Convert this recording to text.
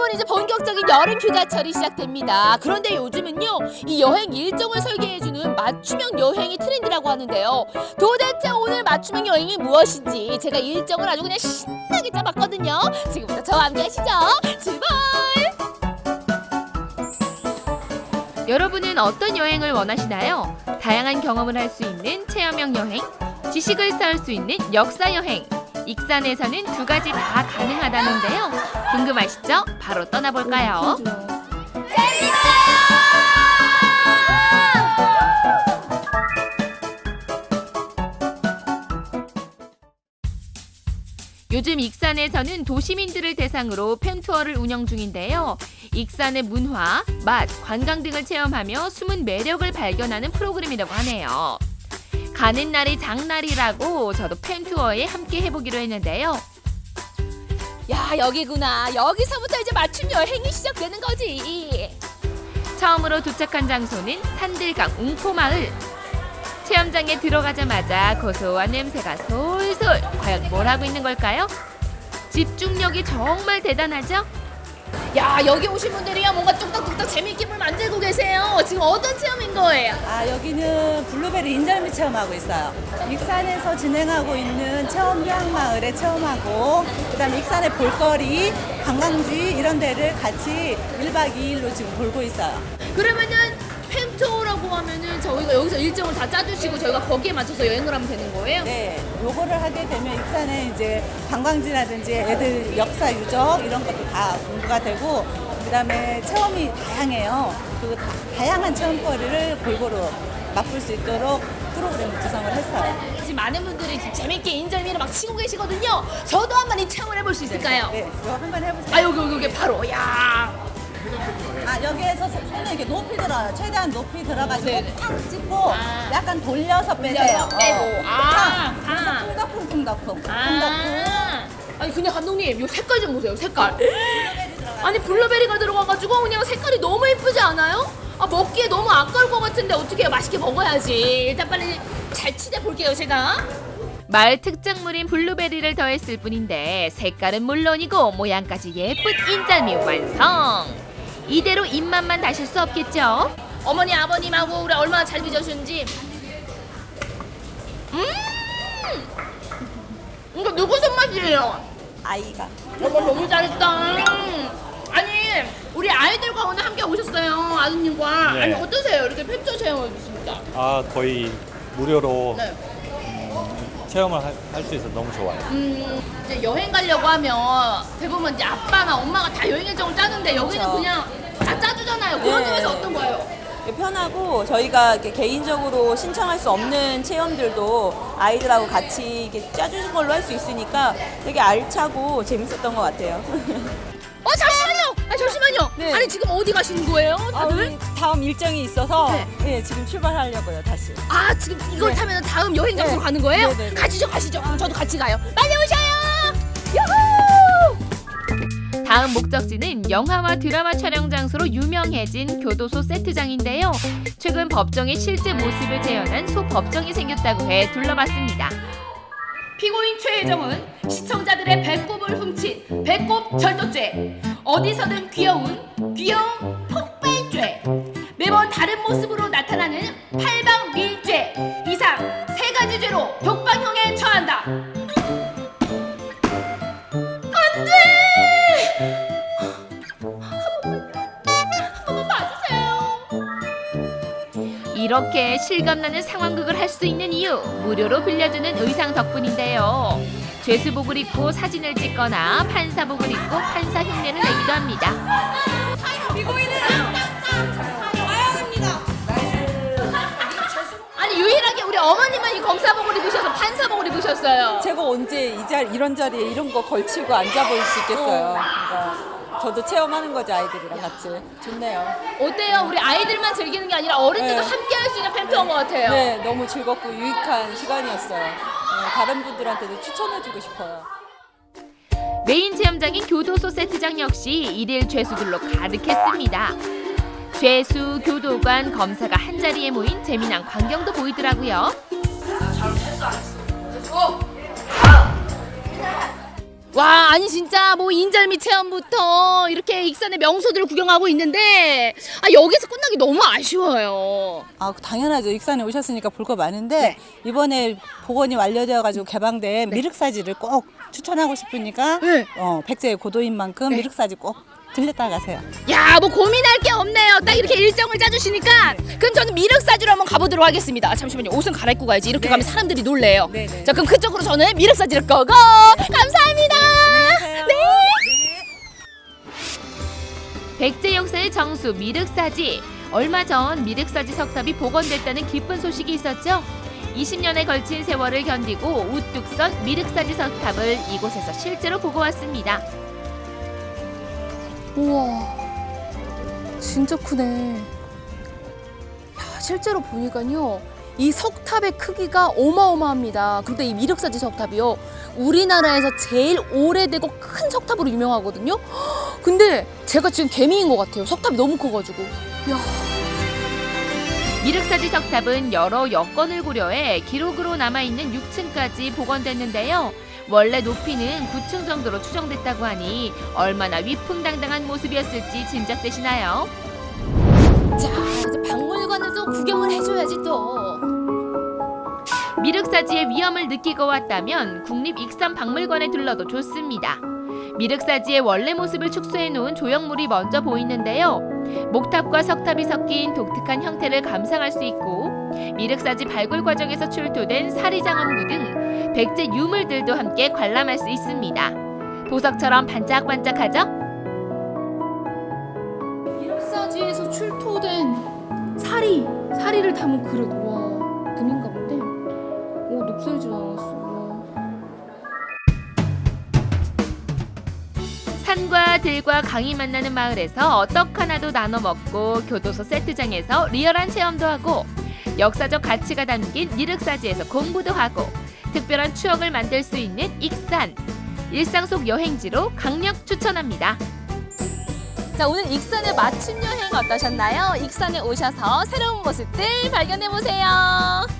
자 여러분 이제 본격적인 여름 휴가철이 시작됩니다. 그런데 요즘은요 이 여행 일정을 설계해주는 맞춤형 여행이 트렌드라고 하는데요. 도대체 오늘 맞춤형 여행이 무엇인지 제가 일정을 아주 그냥 신나게 짜봤거든요. 지금부터 저와 함께 하시죠. 출발! 여러분은 어떤 여행을 원하시나요? 다양한 경험을 할 수 있는 체험형 여행, 지식을 쌓을 수 있는 역사 여행. 익산에서는 두 가지 다 가능하다는데요. 궁금하시죠? 바로 떠나볼까요? 요즘 익산에서는 도시민들을 대상으로 펜투어를 운영 중인데요. 익산의 문화, 맛, 관광 등을 체험하며 숨은 매력을 발견하는 프로그램이라고 하네요. 가는 날이 장날이라고 저도 펜투어에 함께 해보기로 했는데요. 야 여기구나. 여기서부터 이제 맞춤 여행이 시작되는 거지. 처음으로 도착한 장소는 산들강 웅포마을. 체험장에 들어가자마자 고소한 냄새가 솔솔. 과연 뭘 하고 있는 걸까요? 집중력이 정말 대단하죠? 야 여기 오신 분들이야 뭔가 뚝딱뚝딱 재밌게 뭘 만들고 계세요. 지금 어떤 체험인 거예요? 아, 여기는 블루베리 인절미 체험하고 있어요. 익산에서 진행하고 있는 체험 휴양마을에 체험하고, 그 다음에 익산의 볼거리, 관광지 이런 데를 같이 1박 2일로 지금 돌고 있어요. 그러면은 하면은 저희가 여기서 일정을 다 짜주시고 저희가 거기에 맞춰서 여행을 하면 되는 거예요? 네, 요거를 하게 되면 익산에 이제 관광지라든지 애들 역사 유적 이런 것도 다 공부가 되고, 그 다음에 체험이 다양해요. 그 다- 다양한 체험거리를 골고루 맛볼 수 있도록 프로그램을 구성을 했어요. 지금 많은 분들이 지금 재밌게 인절미를 막 치고 계시거든요. 저도 한번 이 체험을 해볼 수 있을까요? 네, 이거 한번 해보세요. 아 여기 여기 여기 바로 야. 아 여기에서 손을 이렇게 높이 들어요. 최대한 높이 들어가지고 네네. 팡 찍고 아. 약간 돌려서 빼세요. 돌려서 빼고. 아, 팡. 그래서 쿵덕쿵. 아. 아니 근데 감독님 이 색깔 좀 보세요 색깔. 아니 블루베리가 들어가가지고 그냥 색깔이 너무 예쁘지 않아요? 아 먹기에 너무 아까울 것 같은데 어떻게 맛있게 먹어야지. 일단 빨리 잘 치대 볼게요 제가. 마을 특작물인 블루베리를 더했을 뿐인데 색깔은 물론이고 모양까지 예쁜 인절미 완성. 이대로 입맛만 다실 수 없겠죠? 어머니 아버님하고 우리 얼마나 잘 빚어주는지. 음, 이거 누구 손맛이에요? 아이가 정말 너무 잘했다. 아니 우리 아이들과 오늘 함께 오셨어요 아드님과. 네. 아니 어떠세요? 이렇게 펜트 체험해 주십니다. 아 거의 무료로 네. 체험을 할 수 있어 서 너무 좋아요. 음, 이제 여행 가려고 하면 대부분 이제 아빠나 엄마가 다 여행 일정을 짜는데 여기는 그렇죠. 그냥 다 짜주잖아요. 그런 네. 점에서 어떤 거예요? 편하고 저희가 이렇게 개인적으로 신청할 수 없는 체험들도 아이들하고 같이 이렇게 짜주는 걸로 할 수 있으니까 되게 알차고 재밌었던 것 같아요. 어 잠시만요. 아 잠시만요. 네. 아니 지금 어디 가시는 거예요? 다들? 다음 일정이 있어서 네. 네, 지금 출발하려고요 다시. 아 지금 이걸 네. 타면 다음 여행 장소로 네. 가는 거예요? 네, 네, 네. 가시죠 가시죠 그럼 저도 같이 가요 빨리 오셔 다음 목적지는 영화와 드라마 촬영 장소로 유명해진 교도소 세트장인데요. 최근 법정의 실제 모습을 재현한 소법정이 생겼다고 해 둘러봤습니다. 피고인 최혜정은 시청자들의 배꼽을 훔친 배꼽 절도죄 어디서든 귀여운 귀여운 폭발죄 매번 다른 모습으로 이렇게 실감나는 상황극을 할 수 있는 이유 무료로 빌려주는 의상 덕분인데요. 죄수복을 입고 사진을 찍거나 판사복을 입고 판사 흉내를 내기도 합니다. 아니 유일하게 우리 어머님은 이 검사복을 입으셔서 판사복을 입으셨어요. 제가 언제 이 자리 이런 자리에 이런 거 걸치고 앉아볼 수 있겠어요. 그러니까 저도 체험하는 거죠 아이들이랑 같이. 좋네요. 어때요? 우리 아이들만 즐기는 게 아니라 어른들도 네. 함께 할 수 있는 펜트인 것 같아요. 네, 너무 즐겁고 유익한 시간이었어요. 네, 다른 분들한테도 추천해주고 싶어요. 메인 체험장인 교도소 세트장 역시 일일 죄수들로 가득했습니다. 죄수, 교도관, 검사가 한 자리에 모인 재미난 광경도 보이더라고요. 와 아니 진짜 뭐 인절미 체험부터 이렇게 익산의 명소들을 구경하고 있는데 아 여기서 끝나기 너무 아쉬워요. 아, 당연하죠. 익산에 오셨으니까 볼 거 많은데 이번에 복원이 완료되어 가지고 개방된 미륵사지를 꼭 추천하고 싶으니까 네. 어, 백제의 고도인 만큼 미륵사지 꼭 들렸다 가세요. 야 뭐 고민할 게 없네요. 딱 이렇게 일정을 짜주시니까 그럼 저는 미륵사지로 한번 가보도록 하겠습니다. 아, 잠시만요 옷은 갈아입고 가야지 이렇게 가면 사람들이 놀래요. 네, 네. 자 그럼 그쪽으로 저는 미륵사지를 꺼고 감사합니다. 네. 백제 역사의 정수 미륵사지. 얼마 전 미륵사지 석탑이 복원됐다는 기쁜 소식이 있었죠. 20년에 걸친 세월을 견디고 우뚝 선 미륵사지 석탑을 이곳에서 실제로 보고 왔습니다. 우와 진짜 크네. 야, 실제로 보니까요 이 석탑의 크기가 어마어마합니다. 근데 이 미륵사지 석탑이요 우리나라에서 제일 오래되고 큰 석탑으로 유명하거든요? 헉, 근데 제가 지금 개미인 것 같아요. 석탑이 너무 커가지고. 야. 미륵사지 석탑은 여러 여건을 고려해 기록으로 남아있는 6층까지 복원됐는데요. 원래 높이는 9층 정도로 추정됐다고 하니 얼마나 위풍당당한 모습이었을지 짐작되시나요? 자, 이제 박물관을 좀 구경을 해줘야지 또. 미륵사지의 위험을 느끼고 왔다면 국립익산박물관에 들러도 좋습니다. 미륵사지의 원래 모습을 축소해 놓은 조형물이 먼저 보이는데요. 목탑과 석탑이 섞인 독특한 형태를 감상할 수 있고 미륵사지 발굴 과정에서 출토된 사리장엄구 등 백제 유물들도 함께 관람할 수 있습니다. 보석처럼 반짝반짝하죠? 미륵사지에서 출토된 사리, 사리를 담은 그릇. 와, 금인가 본데. 오, 녹슬지도 않았어. 산과 들과 강이 만나는 마을에서 떡 하나도 나눠 먹고 교도소 세트장에서 리얼한 체험도 하고 역사적 가치가 담긴 미륵사지에서 공부도 하고 특별한 추억을 만들 수 있는 익산 일상 속 여행지로 강력 추천합니다. 자, 오늘 익산의 맞춤 여행 어떠셨나요? 익산에 오셔서 새로운 모습들 발견해 보세요.